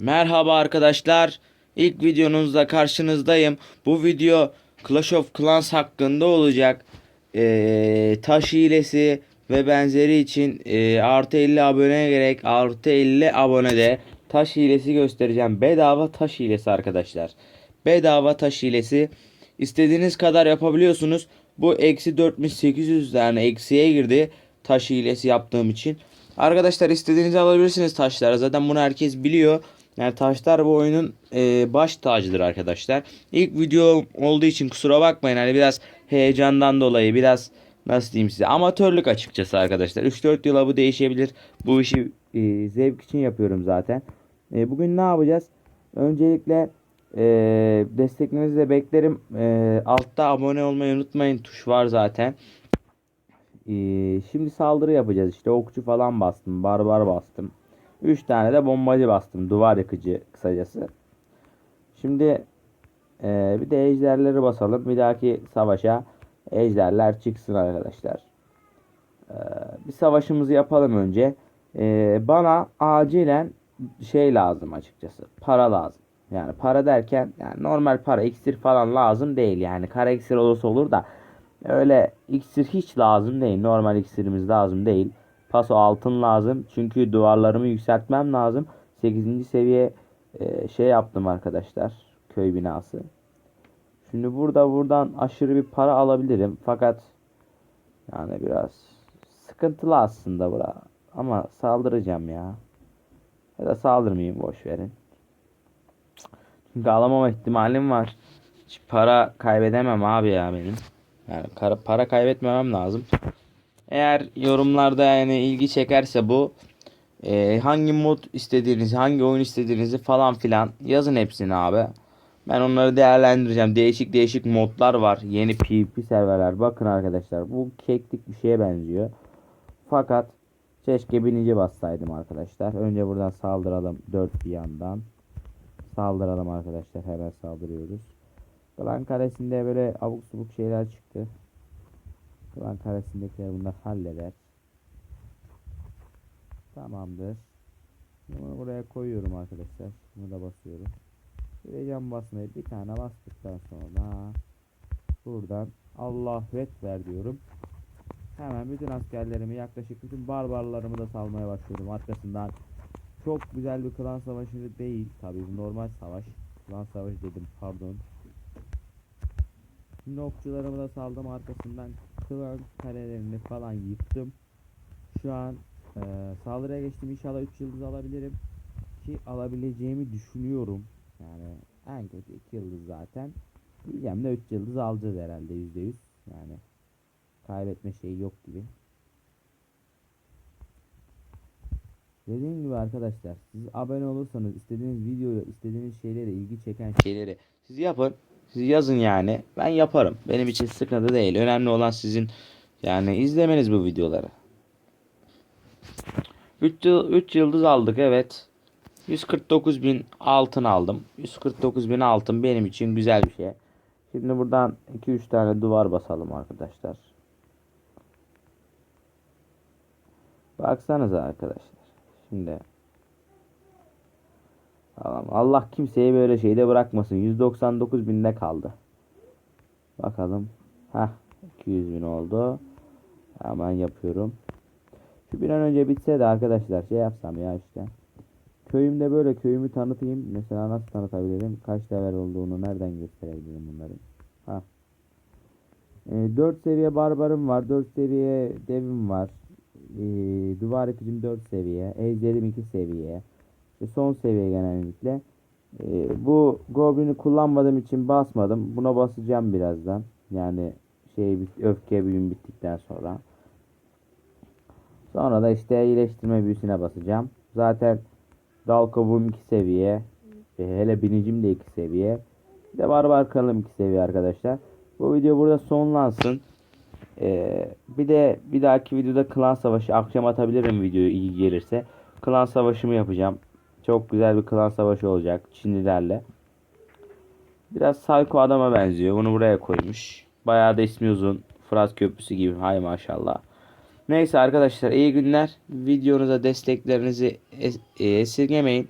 Merhaba arkadaşlar. İlk videonuzda karşınızdayım. Bu video Clash of Clans hakkında olacak. Ee, taş hilesi ve benzeri için e, artı 50 abone gerek. Artı 50 abonede taş hilesi göstereceğim. Bedava taş hilesi arkadaşlar. Bedava taş hilesi. İstediğiniz kadar yapabiliyorsunuz. Bu eksi 4800 yani eksiye girdi. Taş hilesi yaptığım için. Arkadaşlar istediğinizi alabilirsiniz taşlar. Zaten bunu herkes biliyor. Yani taşlar bu oyunun e, baş tacıdır arkadaşlar. İlk video olduğu için kusura bakmayın. Hani biraz heyecandan dolayı biraz nasıl diyeyim size amatörlük açıkçası arkadaşlar. 3-4 yıla bu değişebilir. Bu işi e, zevk için yapıyorum zaten. E, bugün ne yapacağız? Öncelikle e, desteklerinizi de beklerim. E, altta abone olmayı unutmayın. Tuş var zaten. E, şimdi saldırı yapacağız işte. Okçu falan bastım. Barbar bastım. 3 tane de bombacı bastım. Duvar yakıcı kısacası. Şimdi e, bir de ejderleri basalım. Bir dahaki savaşa ejderler çıksın arkadaşlar. E, bir savaşımızı yapalım önce. E, bana acilen şey lazım açıkçası. Para lazım. Yani para derken yani normal para iksir falan lazım değil. Yani kara iksir olursa olur da öyle iksir hiç lazım değil. Normal iksirimiz lazım değil. Paso altın lazım. Çünkü duvarlarımı yükseltmem lazım. 8. seviye e, şey yaptım arkadaşlar. Köy binası. Şimdi burada buradan aşırı bir para alabilirim. Fakat yani biraz sıkıntılı aslında bura. Ama saldıracağım ya. Ya da saldırmayayım boş verin. Çünkü alamama ihtimalim var. Hiç para kaybedemem abi ya benim. Yani para kaybetmemem lazım. Eğer yorumlarda yani ilgi çekerse bu e, hangi mod istediğinizi, hangi oyun istediğinizi falan filan yazın hepsini abi. Ben onları değerlendireceğim. Değişik değişik modlar var. Yeni PvP serverler. Bakın arkadaşlar bu keklik bir şeye benziyor. Fakat keşke binici bassaydım arkadaşlar. Önce buradan saldıralım dört bir yandan. Saldıralım arkadaşlar. Hemen saldırıyoruz. Klan karesinde böyle abuk subuk şeyler çıktı. Klan karesindekiler bunlar halleder. Tamamdır. Bunu buraya koyuyorum arkadaşlar. Bunu da basıyorum. Vereceğim basmayı bir tane bastıktan sonra buradan Allah ver diyorum. Hemen bütün askerlerimi yaklaşık bütün barbarlarımı da salmaya başlıyorum arkasından. Çok güzel bir klan savaşı değil tabii bu normal savaş. Klan savaşı dedim pardon. Şimdi okçularımı da saldım arkasından klan karelerini falan yıktım. Şu an e, saldırıya geçtim inşallah 3 yıldız alabilirim. Ki alabileceğimi düşünüyorum. Yani en kötü 2 yıldız zaten. Diyeceğim de 3 yıldız alacağız herhalde %100. Yani kaybetme şeyi yok gibi. Dediğim gibi arkadaşlar siz abone olursanız istediğiniz videoyu istediğiniz şeyleri ilgi çeken şeyleri siz yapın. Siz yazın yani. Ben yaparım. Benim için sıkıntı değil. Önemli olan sizin yani izlemeniz bu videoları. 3 yıl, üç yıldız aldık evet. 149 bin altın aldım. 149 bin altın benim için güzel bir şey. Şimdi buradan 2-3 tane duvar basalım arkadaşlar. Baksanıza arkadaşlar. Şimdi Allah'ım, Allah kimseyi böyle şeyde bırakmasın. 199 binde kaldı. Bakalım. Heh 200 bin oldu. Hemen yapıyorum. Şu bir an önce bitse de arkadaşlar şey yapsam ya işte. Köyümde böyle köyümü tanıtayım. Mesela nasıl tanıtabilirim? Kaç level olduğunu nereden gösterebilirim bunları? Ha. E, 4 seviye barbarım var. 4 seviye devim var. E, duvar yıkıcım 4 seviye. Ejderim 2 seviye. İşte son seviye genellikle. E, bu Goblin'i kullanmadığım için basmadım. Buna basacağım birazdan. Yani şey öfke büyüm bittikten sonra. Sonra da işte iyileştirme büyüsüne basacağım. Zaten dal kabuğum 2 seviye. E, hele binicim de 2 seviye. Bir de barbar kralım 2 seviye arkadaşlar. Bu video burada sonlansın. Ee, bir de bir dahaki videoda klan savaşı akşam atabilirim videoyu iyi gelirse. Klan savaşımı yapacağım. Çok güzel bir klan savaşı olacak Çinlilerle. Biraz Psycho adama benziyor. Bunu buraya koymuş. Bayağı da ismi uzun. Fırat Köprüsü gibi. Hay maşallah. Neyse arkadaşlar iyi günler. Videonuza desteklerinizi es- e, esirgemeyin.